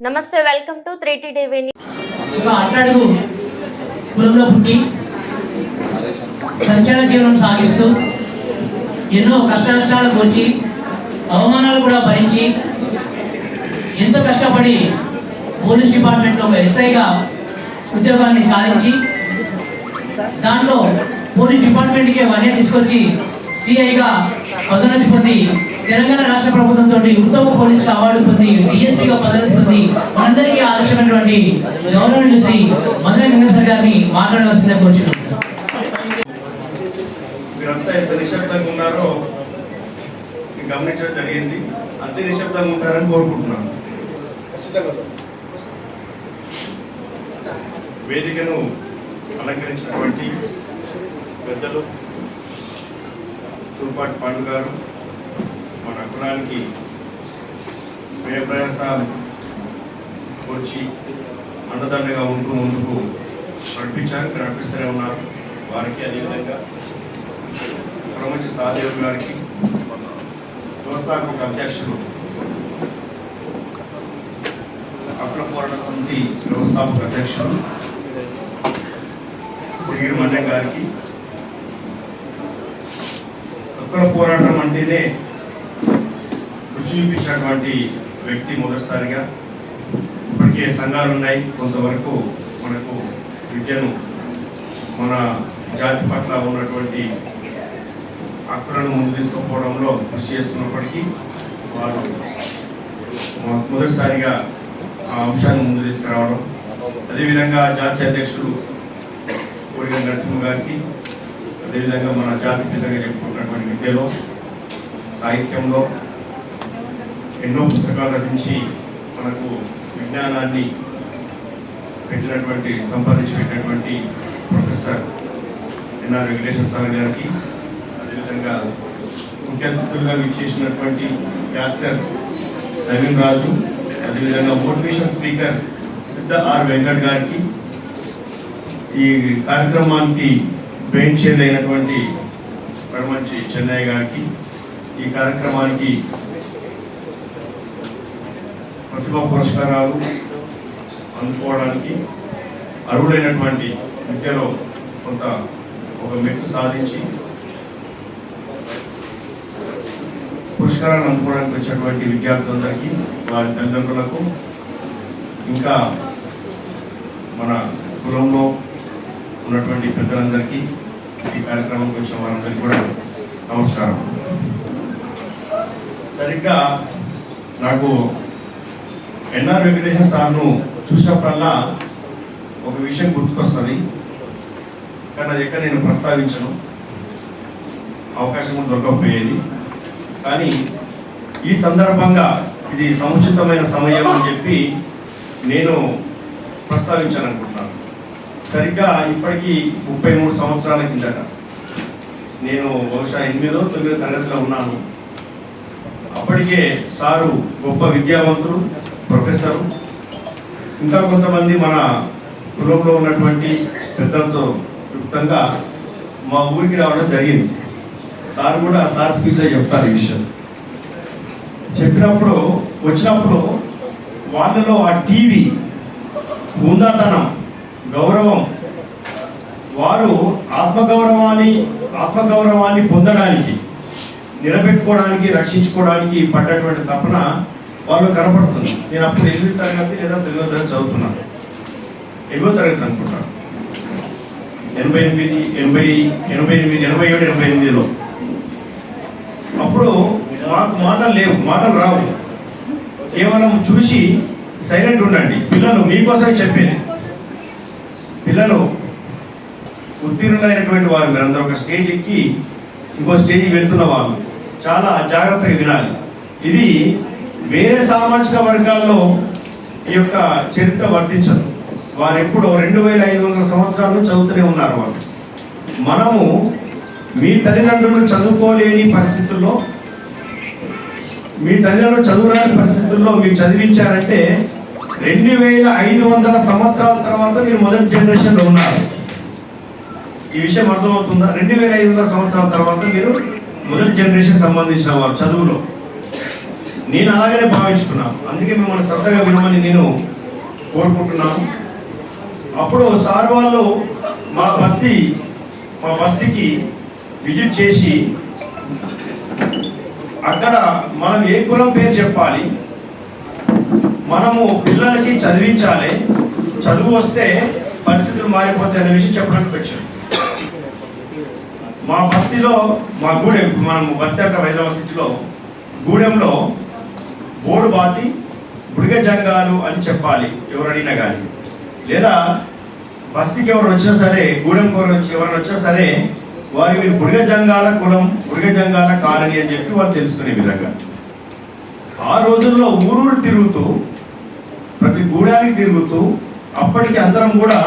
నమస్తే welcome to three T TV కులంలో పుట్టి సంచలన జీవనం సాగిస్తూ ఎన్నో కష్ట నష్టాలకు వచ్చి అవమానాలు కూడా భరించి ఎంతో కష్టపడి పోలీస్ డిపార్ట్మెంట్లో ఒక ఎస్ఐగా ఉద్యోగాన్ని సాధించి దాంట్లో పోలీస్ డిపార్ట్మెంట్కి అవన్నీ తీసుకొచ్చి సిఐగా పదోన్నతి పొంది తెలంగాణ రాష్ట్ర ప్రభుత్వంతో ఉత్తమ పోలీస్ అవార్డు పొంది డిఎస్పీగా పదోన్నతి పొంది మనందరికీ ఆదర్శమైనటువంటి గౌరవం చూసి మదన గంగేశ్వర్ గారిని మాట్లాడవలసిందే కోరుచున్నాం. మీరంతా ఎంత నిశ్శబ్దంగా ఉన్నారో గమనించడం జరిగింది. అంతే నిశ్శబ్దంగా ఉంటారని కోరుకుంటున్నాను. వేదికను అలంకరించినటువంటి పెద్దలు తూర్పాటి పాండు గారు మన కులానికి వ్యయప్రయాసం వచ్చి అండదండగా ఉంటూ ముందుకు నడిపించారు నడిపిస్తూనే ఉన్నారు. వారికి అదేవిధంగా ప్రముఖ సాదేవ్ గారికి వ్యవస్థాపక అధ్యక్షులు అఖిల పోరాట సమితి వ్యవస్థాపక అధ్యక్షులు సిరిగిరి గారికి అఖిల పోరాటం అంటేనే చూపించినటువంటి వ్యక్తి మొదటిసారిగా. ఇప్పటికే సంఘాలు ఉన్నాయి. కొంతవరకు మనకు విద్యను మన జాతి పట్ల ఉన్నటువంటి హక్కులను ముందు తీసుకుపోవడంలో కృషి చేస్తున్నప్పటికీ వారు మొదటిసారిగా ఆ అంశాన్ని ముందు తీసుకురావడం. అదేవిధంగా జాతీయ అధ్యక్షుడు కోరిక నరసింహ గారికి అదేవిధంగా మన జాతి పితగా చెప్పుకున్నటువంటి విద్యలో సాహిత్యంలో ఎన్నో పుస్తకాలు రచించి మనకు విజ్ఞానాన్ని పెట్టినటువంటి సంపాదించి పెట్టినటువంటి ప్రొఫెసర్ ఎన్ఆర్ వెంకటేశ్వర సార్ గారికి అదేవిధంగా ముఖ్య అతిథులుగా విచ్చేసినటువంటి డాక్టర్ నవీన్ రాజు అదేవిధంగా motivation speaker Siddha R Venkat గారికి ఈ కార్యక్రమానికి బ్రెయిన్ చైర్ అయినటువంటి పరమంచి చెన్నయ్య గారికి ఈ కార్యక్రమానికి ప్రతిభా పురస్కారాలు అందుకోవడానికి అర్హుడైనటువంటి విద్యలో కొంత ఒక మెట్టు సాధించి పురస్కారాన్ని అందుకోవడానికి వచ్చినటువంటి విద్యార్థులందరికీ వారి తల్లిదండ్రులకు ఇంకా మన కులంలో ఉన్నటువంటి పెద్దలందరికీ ఈ కార్యక్రమంకి వచ్చిన వారందరికీ కూడా నమస్కారం. సరిగ్గా నాకు ఎన్ఆర్ వెంకటేశ్వర సార్ను చూసినప్పుడల్లా ఒక విషయం గుర్తుకొస్తుంది. కానీ అది ఎక్కడ నేను ప్రస్తావించను. అవకాశం కూడా దొరకకపోయేది. కానీ ఈ సందర్భంగా ఇది సముచితమైన సమయం అని చెప్పి నేను ప్రస్తావించాలనుకుంటున్నాను. సరిగ్గా ఇప్పటికీ ముప్పై మూడు సంవత్సరాల కిందట నేను బహుశా ఎనిమిదో తొమ్మిదో తరగతిలో ఉన్నాను. అప్పటికే సారు గొప్ప విద్యావంతులు ప్రొఫెసర్. ఇంకా కొంతమంది మన కులంలో ఉన్నటువంటి పెద్దలతో క్లుప్తంగా మా ఊరికి రావడం జరిగింది. సార్ కూడా సార్ స్పీచ్లో చెప్తారు ఈ విషయం. చెప్పినప్పుడు వచ్చినప్పుడు వాళ్ళలో ఆ టీవీ హుందాతనం గౌరవం వారు ఆత్మగౌరవాన్ని ఆత్మగౌరవాన్ని పొందడానికి నిలబెట్టుకోవడానికి రక్షించుకోవడానికి పడ్డటువంటి తపన వాళ్ళు కనపడుతుంది నేను అప్పుడు ఎనిమిది తరగతి లేదా తొమ్మిదో తరగతి చదువుతున్నాను. ఎనిమిదో తరగతి అనుకుంటాను. ఎనభై ఎనిమిది ఎనభై ఎనభై ఎనిమిది ఎనభై ఏడు ఎనభై ఎనిమిదిలో. అప్పుడు మాకు మాటలు లేవు మాటలు రావు. కేవలం చూసి సైలెంట్ ఉండండి. పిల్లలు మీకోసమే చెప్పేది. పిల్లలు ఉత్తీర్ణులైనటువంటి వారు మీరందరూ ఒక స్టేజ్ ఎక్కి ఇంకో స్టేజ్కి వెళ్తున్న వాళ్ళు. చాలా జాగ్రత్తగా వినాలి. ఇది వేరే సామాజిక వర్గాల్లో ఈ యొక్క చరిత్ర వర్తించదు. వారు ఎప్పుడో రెండు వేల ఐదు వందల సంవత్సరాలు చదువుతూనే ఉన్నారు వాళ్ళు. మనము మీ తల్లిదండ్రులు చదువుకోలేని పరిస్థితుల్లో మీ తల్లిదండ్రులు చదువురాని పరిస్థితుల్లో మీరు చదివించారంటే రెండు వేల ఐదు వందల సంవత్సరాల తర్వాత మీరు మొదటి జనరేషన్లో ఉన్నారు. ఈ విషయం అర్థమవుతుందా? రెండు వేల ఐదు వందల సంవత్సరాల తర్వాత మీరు మొదటి జనరేషన్ సంబంధించిన వారు చదువులో. నేను అలాగనే భావించుకున్నాను. అందుకే మిమ్మల్ని శ్రద్ధగా వినమని నేను కోరుకుంటున్నాను. అప్పుడు సార్ వాళ్ళు మా బస్తీ మా బస్తీకి విజిట్ చేసి అక్కడ మనం ఏ కులం పేరు చెప్పాలి? మనము పిల్లలకి చదివించాలి. చదువు వస్తే పరిస్థితులు మారిపోతాయి అనే విషయం చెప్పడానికి వచ్చాను. మా బస్తీలో మా గూడెం మనం బస్తీ అక్కడ హైదరాబాద్ సిటీలో గూడెంలో బోర్డు బాతి బుడిగ జంగాలు అని చెప్పాలి ఎవరు అడిగినా కానీ లేదా బస్తీకి ఎవరు వచ్చినా సరే గూడెం కూర వచ్చి ఎవరు వచ్చినా సరే వారి వీరు బుడిగ జంగాల కులం బుడిగ జంగాల కాలనీ అని చెప్పి వాళ్ళు తెలుసుకునే విధంగా. ఆ రోజుల్లో ఊరూరు తిరుగుతూ ప్రతి గూడానికి తిరుగుతూ అప్పటికి అందరం కూడా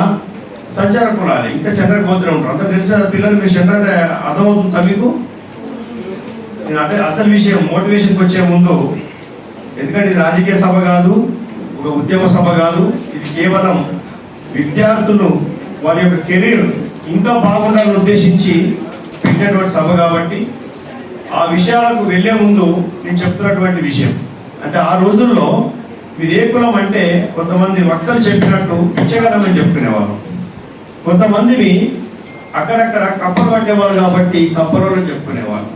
సంచార కులాలి. ఇంకా సెంటర్కి పోతూనే ఉంటారు అంతా తెలిసిన పిల్లలు? మీరు చంద్ర అర్థమవుతుంది అర్థమవుతుందా మీకు? నేను అంటే అసలు విషయం మోటివేషన్కి వచ్చే ముందు ఎందుకంటే ఇది రాజకీయ సభ కాదు ఒక ఉద్యమ సభ కాదు. ఇది కేవలం విద్యార్థులు వారి యొక్క కెరీర్ ఇంకా బాగుండాలని ఉద్దేశించి పెట్టినటువంటి సభ కాబట్టి ఆ విషయాలకు వెళ్ళే ముందు నేను చెప్తున్నటువంటి విషయం. అంటే ఆ రోజుల్లో మీరు ఏ కులం అంటే కొంతమంది వక్తలు చెప్పినట్టు పిచ్చగలమని చెప్పుకునేవారు కొంతమందిని అక్కడక్కడ కప్పలు పట్టేవారు కాబట్టి కప్పలలో చెప్పుకునేవారు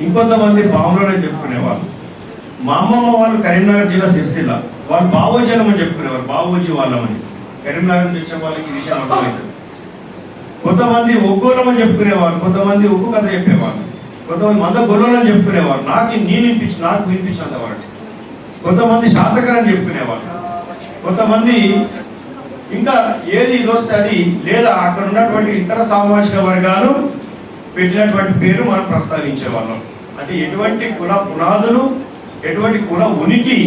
ఇంకొంతమంది పాములలో చెప్పుకునేవారు మా అమ్మమ్మ వాళ్ళు కరీంనగర్ జిల్లా సిరిసిల్ల. వాళ్ళు బావోజనం అని చెప్పుకునేవారు బావోజీ వాళ్ళమని కరీంనగర్ నుంచి వచ్చే వాళ్ళకి విషయం అర్థమవుతుంది. కొంతమంది ఒగ్గోలం అని చెప్పుకునేవారు కొంతమంది ఒగ్గు కథ చెప్పేవారు కొంతమంది మంద గొర్రెలు అని చెప్పుకునేవారు. నాకు నేను వినిపించి నాకు వినిపించినంత వరకు. కొంతమంది శాతకర్ అని చెప్పుకునేవారు. కొంతమంది ఇంకా ఏది ఇది వస్తే అది లేదా అక్కడ ఉన్నటువంటి ఇతర సామాజిక వర్గాలు పెట్టినటువంటి పేరు మనం ప్రస్తావించే వాళ్ళం అంటే ఎటువంటి కుల పునాదులు ఎటువంటి కుల ఉనికి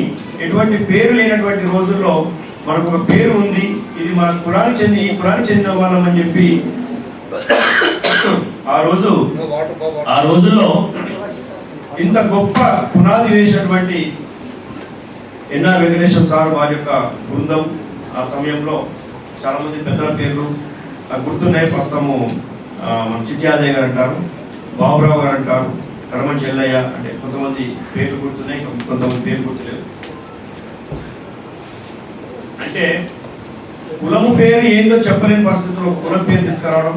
ఎటువంటి పేరు లేనటువంటి రోజుల్లో మనకు ఒక పేరు ఉంది. ఇది మన కులానికి చెంది ఈ కులానికి చెందిన వాళ్ళం అని చెప్పి ఆ రోజు ఆ రోజుల్లో ఇంత గొప్ప పునాది వేసినటువంటి ఎన్ఆర్ వెంకటేశ్వర సార్ వారి యొక్క బృందం ఆ సమయంలో చాలామంది పెద్దల పేర్లు నాకు గుర్తున్నాయి. ప్రస్తుతము మన చిట్యాదయ్య గారు అంటారు బాబురావు గారు అంటారు. కడమ చెల్లయ్య అంటే కొంతమంది పేర్లు గుర్తున్నాయి కొంతమంది పేర్లు గుర్తులేదు అంటే కులము పేరు ఏందో చెప్పలేని పరిస్థితుల్లో కులం పేరు తీసుకురావడం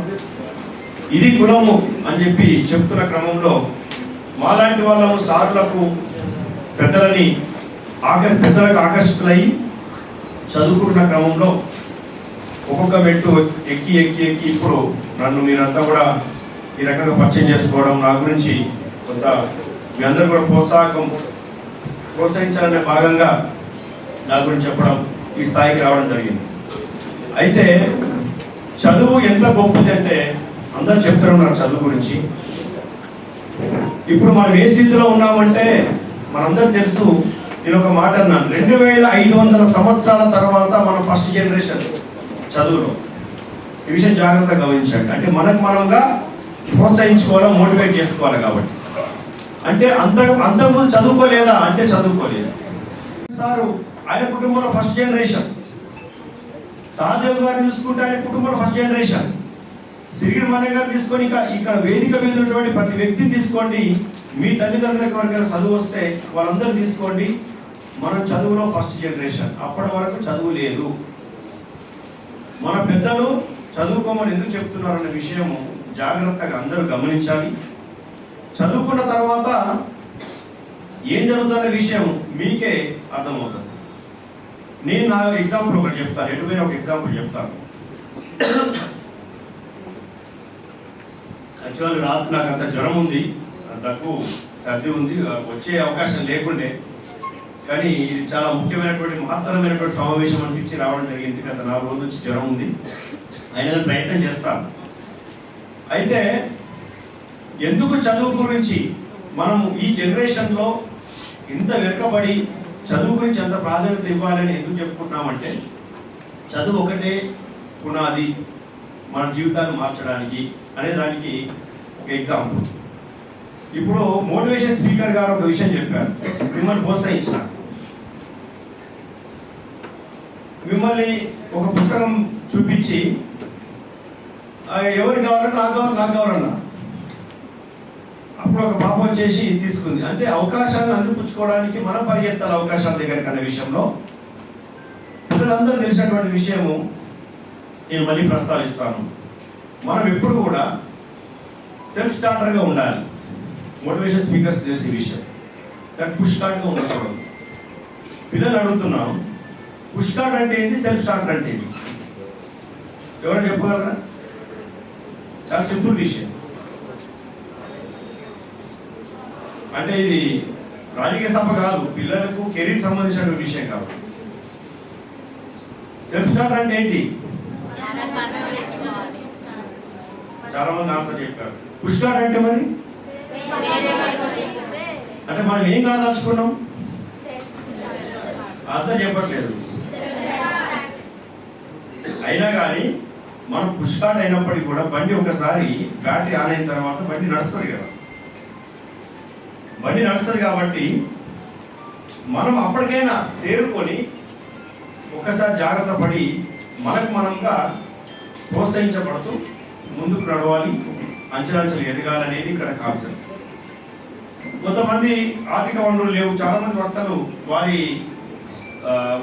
ఇది కులము అని చెప్పి చెప్తున్న క్రమంలో మాలాంటి వాళ్ళము సారులకు పెద్దలని ఆకర్ పెద్దలకు ఆకర్షితులయ్యి చదువుకుంటున్న క్రమంలో ఒక్కొక్క మెట్టు ఎక్కి ఎక్కి ఎక్కి ఇప్పుడు నన్ను మీరంతా కూడా ఈ రకంగా పరిచయం చేసుకోవడం నా గురించి కొంత మీ అందరూ కూడా ప్రోత్సాహకం ప్రోత్సహించాలనే భాగంగా నా గురించి చెప్పడం ఈ స్థాయికి రావడం జరిగింది. అయితే చదువు ఎంత గొప్పది అంటే అందరూ చెప్తున్నారు చదువు గురించి. ఇప్పుడు మనం ఏ స్థితిలో ఉన్నామంటే మనందరూ తెలుసు నేను ఒక మాట అన్నాను రెండు వేల ఐదు వందల సంవత్సరాల తర్వాత మన ఫస్ట్ జనరేషన్ చదువులో. ఈ విషయం జాగ్రత్తగా గమనించండి. అంటే మనకు మనంగా ప్రోత్సహించుకోవాలి మోటివేట్ చేసుకోవాలి కాబట్టి. అంటే అంత అంతకుముందు చదువుకోలేదా? అంటే చదువుకోలేదు. సారు ఆయన కుటుంబంలో ఫస్ట్ జనరేషన్ సహదేవ్ గారు చూసుకుంటే ఆయన కుటుంబంలో ఫస్ట్ జనరేషన్ సిరిగిరి మన్న గారు తీసుకొని ఇక ఇక్కడ వేదిక మీద ఉన్నటువంటి ప్రతి వ్యక్తిని తీసుకోండి. మీ తల్లిదండ్రులకు ఎవరికైనా చదువు వస్తే వాళ్ళందరూ తీసుకోండి. మనం చదువులో ఫస్ట్ జనరేషన్ అప్పటి వరకు చదువు లేదు. మన పెద్దలు చదువుకోమని ఎందుకు చెప్తున్నారనే విషయము జాగ్రత్తగా అందరూ గమనించాలి. చదువుకున్న తర్వాత ఏం జరుగుతుందనే విషయం మీకే అర్థమవుతుంది. నేను నా ఎగ్జాంపుల్ ఒకటి చెప్తాను. ఎటువైనా ఒక ఎగ్జాంపుల్ చెప్తాను. యాక్చువల్ రాత్రి నాకు అంత జ్వరం ఉంది. తక్కువ సర్ది ఉంది. వచ్చే అవకాశం లేకుండే. కానీ ఇది చాలా ముఖ్యమైనటువంటి మహత్తరమైనటువంటి సమావేశం అనిపించి రావడం జరిగింది. గత నాలుగు రోజుల నుంచి జ్వరం ఉంది. అయినా ప్రయత్నం చేస్తాను. అయితే ఎందుకు చదువు గురించి? మనము ఈ జనరేషన్లో ఇంత వెనుకబడి చదువు గురించి ఎంత ప్రాధాన్యత ఇవ్వాలని ఎందుకు చెప్పుకుంటున్నామంటే చదువు ఒకటే పునాది మన జీవితాన్ని మార్చడానికి అనే దానికి ఒక ఎగ్జాంపుల్ ఇప్పుడు మోటివేషన్ స్పీకర్ గారు ఒక విషయం చెప్పారు. మిమ్మల్ని ప్రోత్సహించిన. మిమ్మల్ని ఒక పుస్తకం చూపించి ఎవరికి ఎవరు నాకు కావాలి నాకు కావాలన్నా ఇప్పుడు ఒక పాప తీసుకుంది. అంటే అవకాశాన్ని అందిపుచ్చుకోవడానికి మనం పరిగెత్తాలి అవకాశాల దగ్గర అనే విషయంలో. ప్రజలందరూ తెలిసినటువంటి విషయము నేను మళ్ళీ ప్రస్తావిస్తాను. మనం ఎప్పుడు కూడా సెల్ఫ్ స్టార్టర్గా ఉండాలి. మోటివేషన్ స్పీకర్స్ చేసే విషయం. కానీ పుష్ స్టార్ట్గా ఉండకూడదు. పిల్లలు అడుగుతున్నాం పుష్ స్టార్ట్ అంటే ఏంటి సెల్ఫ్ స్టార్టర్ అంటే ఏంటి ఎవరైనా చెప్పగలరా చాలా సింపుల్ విషయం. అంటే ఇది రాజకీయ సభ కాదు పిల్లలకు కెరీర్ సంబంధించిన విషయం కాదు సెల్ఫ్ స్టార్ట్ అంటే ఏంటి? చాలా మంది ఆన్సర్ చెప్పారు. పుష్ స్టార్ట్ అంటే మరి? అంటే మనం ఏం కాదలుచుకున్నాం? అర్థం చెప్పట్లేదు. అయినా కానీ మనం పుష్ స్టార్ట్ అయినప్పటికీ కూడా బండి ఒకసారి బ్యాటరీ ఆన్ అయిన తర్వాత బండి నడుస్తుంది కదా. బండి నడుస్తుంది కాబట్టి మనం అప్పటికైనా తేరుకొని ఒకసారి జాగ్రత్త పడి మనకు మనంగా ప్రోత్సహించబడుతూ ముందుకు నడవాలి. అంచనాంచలు ఎదగాలనేది ఇక్కడ కాన్సెప్ట్. కొంతమంది ఆర్థిక వనరులు లేవు. చాలా మంది వక్తలు వారి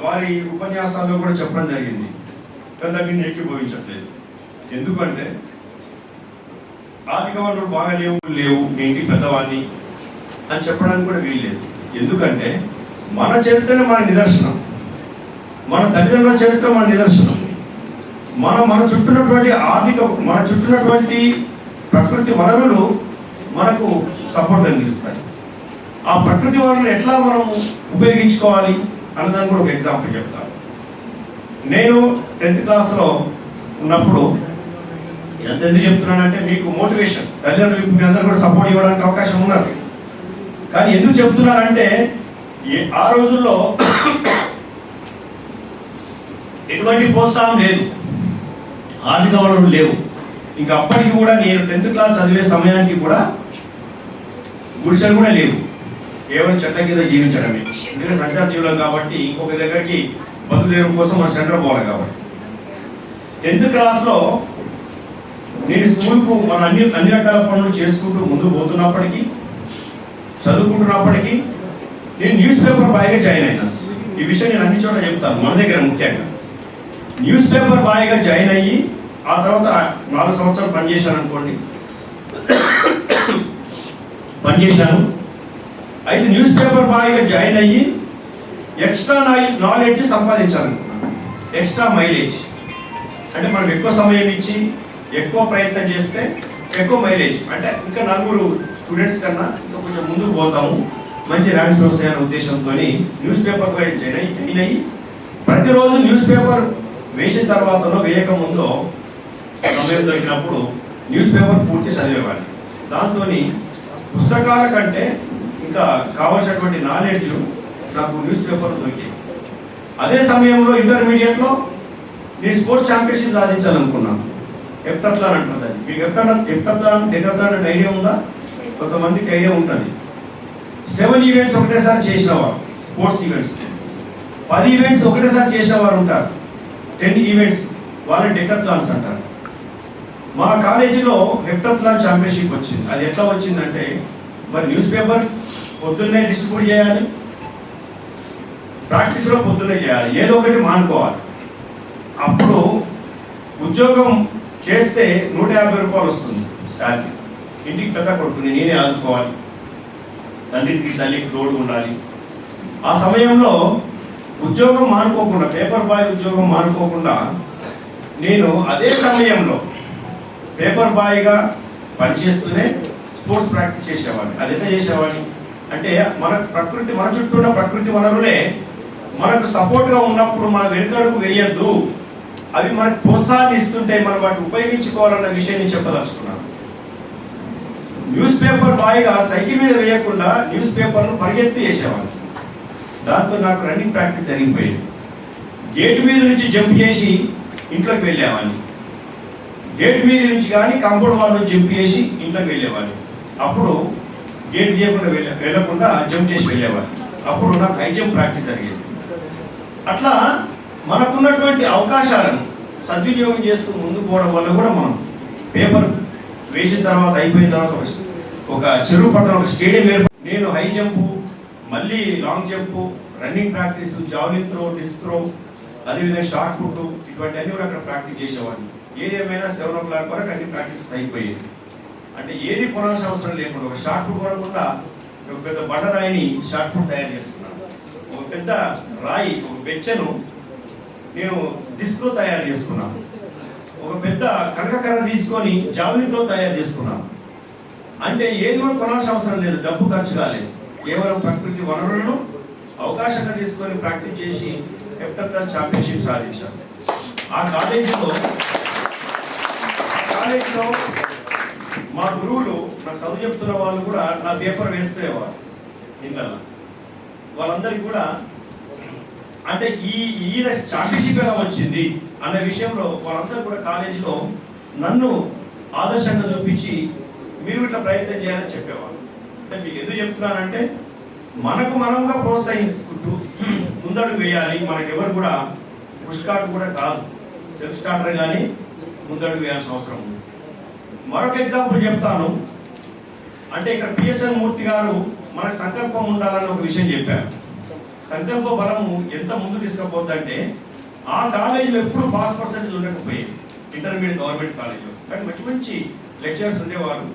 వారి ఉపన్యాసాల్లో కూడా చెప్పడం జరిగింది. కానీ దాన్ని ఏకీభవించట్లేదు ఎందుకంటే ఆర్థిక వనరులు బాగా లేవు లేవు. ఏంటి పెద్దవాడిని అని చెప్పడానికి కూడా వీల్లేదు. ఎందుకంటే మన చరిత్రనే మన నిదర్శనం. మన తల్లిదండ్రుల చరిత్ర మన నిదర్శనం. మన మన చుట్టూనటువంటి ఆర్థిక మన చుట్టూనటువంటి ప్రకృతి వనరులు మనకు సపోర్ట్ అందిస్తాయి ఆ ప్రకృతి వనరులు ఎట్లా మనం ఉపయోగించుకోవాలి అన్నదాన్ని కూడా ఒక ఎగ్జాంపుల్ చెప్తాను. నేను టెన్త్ క్లాస్లో ఉన్నప్పుడు ఎంత ఎందుకు చెప్తున్నానంటే మీకు మోటివేషన్ తల్లిదండ్రులు మీ అందరూ కూడా సపోర్ట్ ఇవ్వడానికి అవకాశం ఉన్నది. కానీ ఎందుకు చెప్తున్నానంటే ఏ- ఆ రోజుల్లో ఎటువంటి ప్రోత్సాహం లేదు. ఆర్థిక వనరులు లేవు. ఇంకా అప్పటికి కూడా నేను టెన్త్ క్లాస్ చదివే సమయానికి కూడా గుడిసెలు కూడా లేవు. కేవలం చెట్ల కింద జీవించడమే. ఎందుకంటే సంచార జీవులం కాబట్టి ఇంకొక దగ్గరికి బతుదేరు కోసం మన సెంటర్ పోవాలి కాబట్టి. టెన్త్ క్లాస్లో నేను స్కూల్కు మన అన్ని అన్ని రకాల పనులు చేసుకుంటూ ముందు పోతున్నప్పటికీ చదువుకుంటున్నప్పటికీ నేను న్యూస్ పేపర్ బాయ్గా జాయిన్ అయినా. ఈ విషయం నేను అన్ని చోట్ల చెప్తాను మన దగ్గర ముఖ్యంగా. న్యూస్ పేపర్ బాయ్గా జాయిన్ అయ్యి ఆ తర్వాత నాలుగు సంవత్సరాలు పనిచేశాను అనుకోండి. పనిచేశాను అయితే న్యూస్ పేపర్ బాయ్గా జాయిన్ అయ్యి ఎక్స్ట్రా నాలెడ్జ్ సంపాదించాలనుకున్నాను ఎక్స్ట్రా మైలేజ్. అంటే మనం ఎక్కువ సమయం ఇచ్చి ఎక్కువ ప్రయత్నం చేస్తే ఎక్కువ మైలేజ్. అంటే ఇంకా నలుగురు స్టూడెంట్స్ కన్నా ఇంకా కొంచెం ముందుకు పోతాము. మంచి ర్యాంక్స్ వస్తాయనే ఉద్దేశంతో న్యూస్ పేపర్ పై జాయిన్ అయ్యి అయ్యి ప్రతిరోజు న్యూస్ పేపర్ వేసిన తర్వాతనో వేయక ముందో సమయం దొరికినప్పుడు న్యూస్ పేపర్ పూర్తి చదివేవాడిని. దాంతో పుస్తకాల కంటే ఇంకా కావాల్సినటువంటి నాలెడ్జ్ నాకు న్యూస్ పేపర్ దొరికింది. అదే సమయంలో ఇంటర్మీడియట్లో నేను స్పోర్ట్స్ ఛాంపియన్షిప్ సాధించాలనుకున్నాను. ఎప్టత్లాన్ అంటుంది మీకు ఎప్టత్లాన్ ఎప్టత్లాన్ డెకత్లాన్ అంటే ఐడియా ఉందా? కొంతమందికి ఐడియా ఉంటుంది. సెవెన్ ఈవెంట్స్ ఒకటేసారి చేసిన వారు స్పోర్ట్స్ ఈవెంట్స్ పది ఈవెంట్స్ ఒకటేసారి చేసిన వారు ఉంటారు. టెన్ ఈవెంట్స్ వాళ్ళని డెకత్లాన్స్ అంటారు. మా కాలేజీలో హెప్టత్లాన్ ఛాంపియన్షిప్ వచ్చింది. అది ఎట్లా వచ్చిందంటే మరి న్యూస్ పేపర్ పొద్దున్నే డిస్ట్రిబ్యూట్ చేయాలి. ప్రాక్టీస్ కూడా పొద్దున్నే చేయాలి. ఏదో ఒకటి మానుకోవాలి. అప్పుడు ఉద్యోగం చేస్తే నూట యాభై రూపాయలు వస్తుంది శాలరీ ఇంటికి పెద్ద కొడుకుని నేనే ఆదుకోవాలి. తండ్రికి తల్లికి తోడు ఉండాలి. ఆ సమయంలో ఉద్యోగం మానుకోకుండా పేపర్ బాయ్ ఉద్యోగం మానుకోకుండా నేను అదే సమయంలో పేపర్ బాయ్గా పనిచేస్తూనే స్పోర్ట్స్ ప్రాక్టీస్ చేసేవాడిని. అదైతే చేసేవాడిని? అంటే మన ప్రకృతి మన చుట్టూ ఉన్న ప్రకృతి వనరులే మనకు సపోర్ట్గా ఉన్నప్పుడు మన వెనుకడుగు వేయద్దు. అవి మనకు ప్రోత్సాహాన్ని ఇస్తుంటే మనం వాటిని ఉపయోగించుకోవాలన్న విషయం నేను చెప్పదలుచుకున్నాను. న్యూస్ పేపర్ వాయిగా సైకిల్ మీద వేయకుండా న్యూస్ పేపర్ను పరిగెత్తి వేసేవాడిని దాంతో నాకు రన్నింగ్ ప్రాక్టీస్ జరిగిపోయింది. గేట్ మీద నుంచి జంప్ చేసి ఇంట్లోకి వెళ్ళేవాడిని గేట్ మీద నుంచి కానీ కంపౌండ్ వాళ్ళు జంప్ చేసి ఇంట్లోకి వెళ్ళేవాడిని అప్పుడు గేట్ తీయకుండా వెళ్ళ వెళ్ళకుండా జంప్ చేసి వెళ్ళేవాడిని అప్పుడు నాకు హై జంప్ ప్రాక్టీస్ జరిగేది. అట్లా మనకున్నటువంటి అవకాశాలను సద్వినియోగం చేస్తూ ముందుకు పోవడం వల్ల కూడా మనం పేపర్ వేసిన తర్వాత అయిపోయిన తర్వాత ఒక ఒక చెరువు పక్కన ఒక స్టేడియం ఏర్ప నేను హై జంప్ మళ్ళీ long jump running practice javelin throw disc throw అదేవిధంగా షార్ట్ పుట్ ఇటువంటి అన్ని కూడా అక్కడ ప్రాక్టీస్ చేసేవాడిని. ఏది ఏమైనా సెవెన్ ఓ క్లాక్ వరకు అన్ని ప్రాక్టీస్ అయిపోయేది అంటే ఏది కొనాల్సిన అవసరం లేకుండా ఒక షార్ట్ పుట్ కొనకుండా ఒక పెద్ద బండరాయిని షార్ట్ పుట్ తయారు చేసుకున్నాను. ఒక పెద్ద రాయి ఒక బెచ్చను నేను డిస్క్లో తయారు చేసుకున్నాను. ఒక పెద్ద కనకకర తీసుకొని జావలిన్తో తయారు చేసుకున్నాం. అంటే ఏది కూడా కొనాల్సిన అవసరం లేదు డబ్బు ఖర్చు కాలేదు. కేవలం ప్రకృతి వనరులను అవకాశంగా తీసుకొని ప్రాక్టీస్ చేసి హెప్టర్ క్లాస్ ఛాంపియన్షిప్ సాధించాం. ఆ కాలేజీలో కాలేజీలో మా గురువులు నా చదువు చెప్తున్న వాళ్ళు కూడా నా పేపర్ వేసుకునేవారు ఇళ్ళల్లో వాళ్ళందరికీ కూడా అంటే ఈ ఈయన ఛాంపియన్షిప్ ఎలా వచ్చింది? అనే విషయంలో వాళ్ళందరూ కూడా కాలేజీలో నన్ను ఆదర్శంగా చూపించి మీరు ఇట్లా ప్రయత్నం చేయాలని చెప్పేవాళ్ళు. అంటే మీకు ఎందుకు చెప్తున్నానంటే మనకు మనంగా ప్రోత్సహించుకుంటూ ముందడుగు వేయాలి. మనకి ఎవరు కూడా పుష్కాట్ కూడా కాదు. సెల్ఫ్ స్టార్టర్ కానీ ముందడుగు వేయాల్సిన అవసరం ఉంది. మరొక ఎగ్జాంపుల్ చెప్తాను. అంటే ఇక్కడ పిఎస్ఎన్ మూర్తి గారు మనకు సంకల్పం ఉండాలని ఒక విషయం చెప్పారు. సంకల్ప బలము ఎంత ముందు తీసుకుపోద్దంటే ఆ కాలేజీలో ఎప్పుడు పాస్ పర్సెంటేజ్ ఉండకపోయేది ఇంటర్మీడియట్ గవర్నమెంట్ కాలేజీలో. కానీ మంచి మంచి లెక్చరర్స్ ఉండేవారు.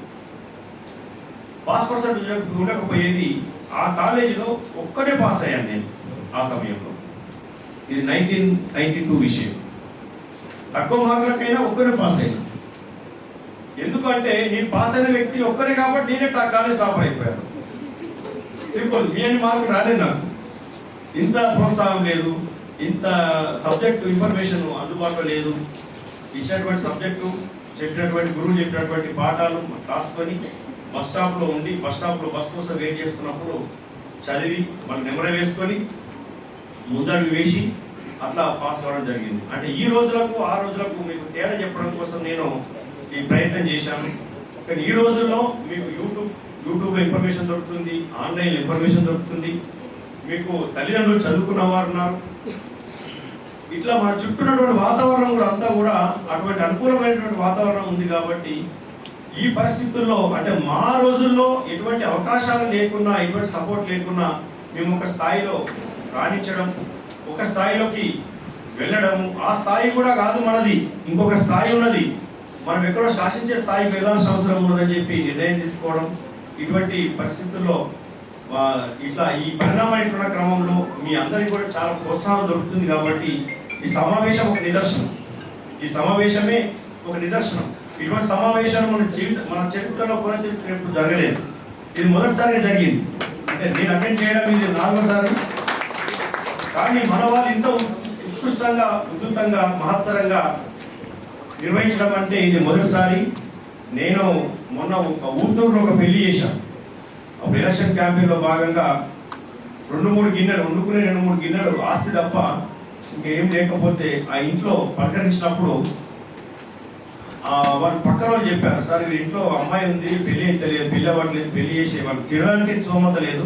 పాస్ పర్సెంటేజ్ ఉండకపోయేది ఆ కాలేజీలో ఒక్కడే పాస్ అయ్యాను నేను ఆ సమయంలో. ఇది నైన్టీన్ నైన్టీ టూ విషయం. తక్కువ మార్కులకైనా ఒక్కడే పాస్ అయ్యాను. ఎందుకంటే నేను పాస్ అయిన వ్యక్తి ఒక్కడే కాబట్టి నేనే ఆ కాలేజ్ టాపర్ అయిపోయాను. సింపుల్ మీ అని మార్కులు రాలేదు నాకు. ఇంత ప్రోత్సాహం లేదు. ఇంత సబ్జెక్టు ఇన్ఫర్మేషన్ అందుబాటులో లేదు. ఇచ్చినటువంటి సబ్జెక్టు చెప్పినటువంటి గురువు చెప్పినటువంటి పాఠాలు రాసుకొని బస్ స్టాప్లో ఉండి బస్ స్టాప్లో బస్ కోసం వెయిట్ చేస్తున్నప్పుడు చదివి మన నెమర వేసుకొని ముందడుగు వేసి అట్లా పాస్ అవ్వడం జరిగింది. అంటే ఈ రోజులకు ఆ రోజులకు మీకు తేడా చెప్పడం కోసం నేను ఈ ప్రయత్నం చేశాను. కానీ ఈ రోజుల్లో మీకు యూట్యూబ్ యూట్యూబ్లో ఇన్ఫర్మేషన్ దొరుకుతుంది ఆన్లైన్ ఇన్ఫర్మేషన్ దొరుకుతుంది. మీకు తల్లిదండ్రులు చదువుకున్న వారు ఉన్నారు. ఇట్లా మన చుట్టూ ఉన్నటువంటి వాతావరణం కూడా అంతా కూడా అటువంటి అనుకూలమైనటువంటి వాతావరణం ఉంది కాబట్టి ఈ పరిస్థితుల్లో అంటే మా రోజుల్లో ఎటువంటి అవకాశాలు లేకున్నా ఎటువంటి సపోర్ట్ లేకున్నా మేము ఒక స్థాయిలో రాణించడం ఒక స్థాయిలోకి వెళ్ళడం ఆ స్థాయి కూడా కాదు మనది ఇంకొక స్థాయి ఉన్నది. మనం ఎక్కడో శాసించే స్థాయికి వెళ్ళాల్సిన అవసరం ఉన్నదని చెప్పి నిర్ణయం తీసుకోవడం ఇటువంటి పరిస్థితుల్లో ఇట్లా ఈ పరిణామమైన క్రమంలో మీ అందరికీ కూడా చాలా ప్రోత్సాహం దొరుకుతుంది కాబట్టి ఈ సమావేశం ఒక నిదర్శనం. ఈ సమావేశమే ఒక నిదర్శనం. ఇటువంటి సమావేశాలు మన జీవిత మన చరిత్రలో కూడా చరిత్ర ఎప్పుడు జరగలేదు. ఇది మొదటిసారిగా జరిగింది. అంటే నేను అటెండ్ చేయడం ఇది నాలుగోసారి. కానీ మన వాళ్ళు ఇంత ఉత్కృష్టంగా ఉద్యుతంగా మహత్తరంగా నిర్వహించడం అంటే ఇది మొదటిసారి. నేను మొన్న ఒక ఊటూరులో ఒక పెళ్ళి చేశాను. ఒక ఎలక్షన్ క్యాంపెయిన్లో భాగంగా రెండు మూడు గిన్నెలు వండుకునే రెండు మూడు గిన్నెలు ఆస్తి తప్ప ఇంకేం లేకపోతే ఆ ఇంట్లో పలకరించినప్పుడు ఆ, వాళ్ళు పక్కన వాళ్ళు చెప్పారు సార్ వీళ్ళ ఇంట్లో అమ్మాయి ఉంది పెళ్ళి అయితే లేదు పెళ్ళి అవ్వట్లేదు పెళ్ళి చేసి వాళ్ళు తినడానికి స్తోమత లేదు